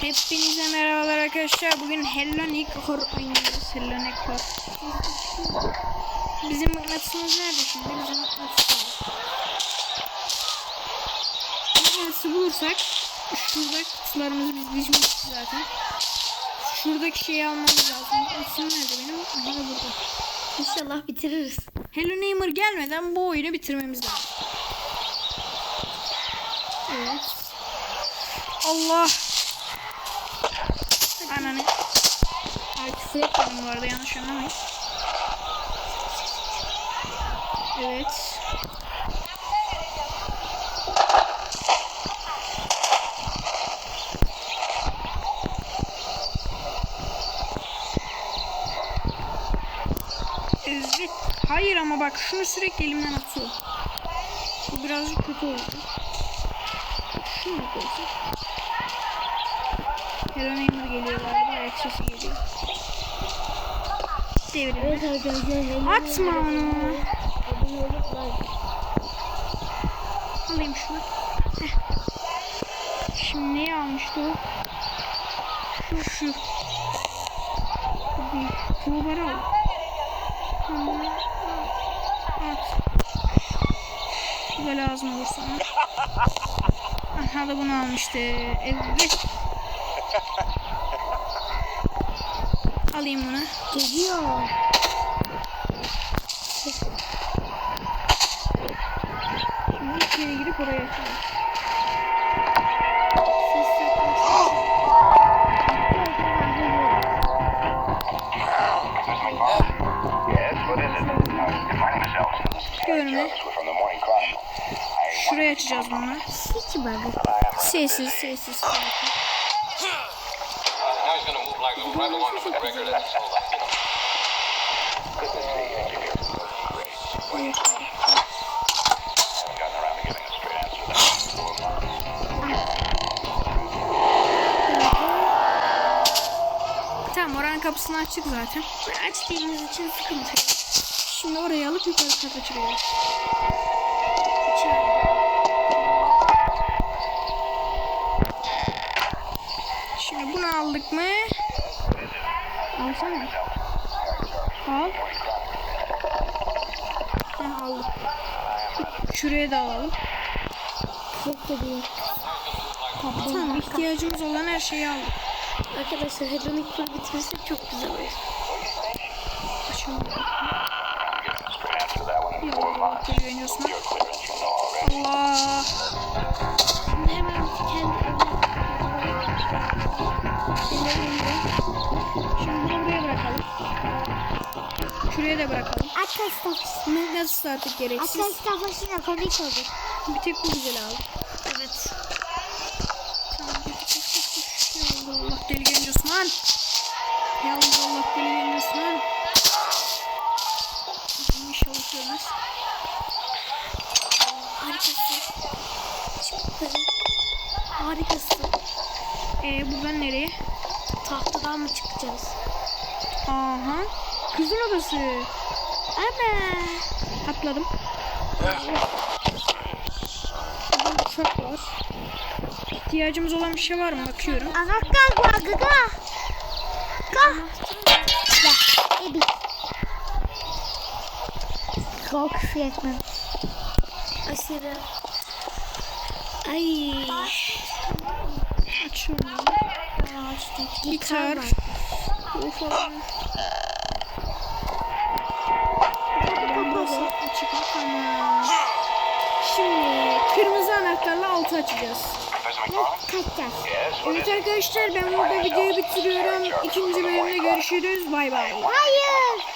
Hepinize merhabalar arkadaşlar. Bugün Hello Nick Hor oynuyoruz. Hello Nick Hor. Bizim mıknatısımız nerede şimdi? Bizim mıknatıs var. Mıknatısı bulursak şurada kutularımızı biz dizmişiz zaten. Şuradaki şeyi almamız lazım. Mıknatısım nerede benim? Aha da burada. İnşallah bitiririz. Hello Neighbor gelmeden bu oyunu bitirmemiz lazım. Evet. Allah. Etmedim bu arada yanlış anlamayın. Evet. Evet. Hayır ama bak şunu sürekli elimden atıyor. Bu birazcık kötü oldu. Şunu koysam? Hello Neighbor geliyor galiba. Ayak sesi geliyor. Devrim. Evet arkadaşlar. Atma onu. Alayım şunu. Heh. Şimdi neyi almıştı o? Şu şu. Tuğbarı al. Tamam. At. Bu da lazım olur sana. Aha da bunu almıştı. Evet. Alayım bunu. Geliyor. Şimdi içeri girip oraya açalım. Görme. Şuraya açacağız bunu. Bana. Sessiz sessiz. Like right along with the record. Hold on. good to see you. Evet. Haven't gotten around to giving a straight answer to that. Tamam oranın kapısını açtık zaten. Açtığımız için sıkıntı yok. Şimdi orayı alıp yukarı kata çıkıyoruz. Şimdi Al. Ha, aldık. Şuraya da alalım. Çok da büyük. Tamam ihtiyacımız olan her şeyi aldık. Arkadaşlar Hedonic Tour bitirirsek çok güzel olur. Açalım. Bir four bak months. geliyor Osman. Your clearance, you know already. Allah. Şimdi hemen kendi Şimdi bunu buraya bırakalım. Şuraya da bırakalım. Arkadaşlar. Mıknatıs da artık gereksiz. Arkadaşlar başına komik olur. Bir tek bu güzel abi. Evet. Allah, Allah deli genç Osman. Ya Allah Allah deli genç Osman. İnşallah görmez. Harikasın. Çıktı. Harikasın. Ee buradan nereye? Tahtadan mı çıkacağız? Aha. Kızın odası. Ana. Atladım. Uçak var. İhtiyacımız olan bir şey var mı? Bakıyorum. Anahtar var gaga. Ga. Ya. Ebi. Çok fiyatman. Aşırı. Ay. Açıyorum. Ağaçtaki Gitar. Bu falan. Kaçacağız. Evet arkadaşlar ben burada videoyu bitiriyorum. İkinci bölümde görüşürüz. Bay bay. Hayır.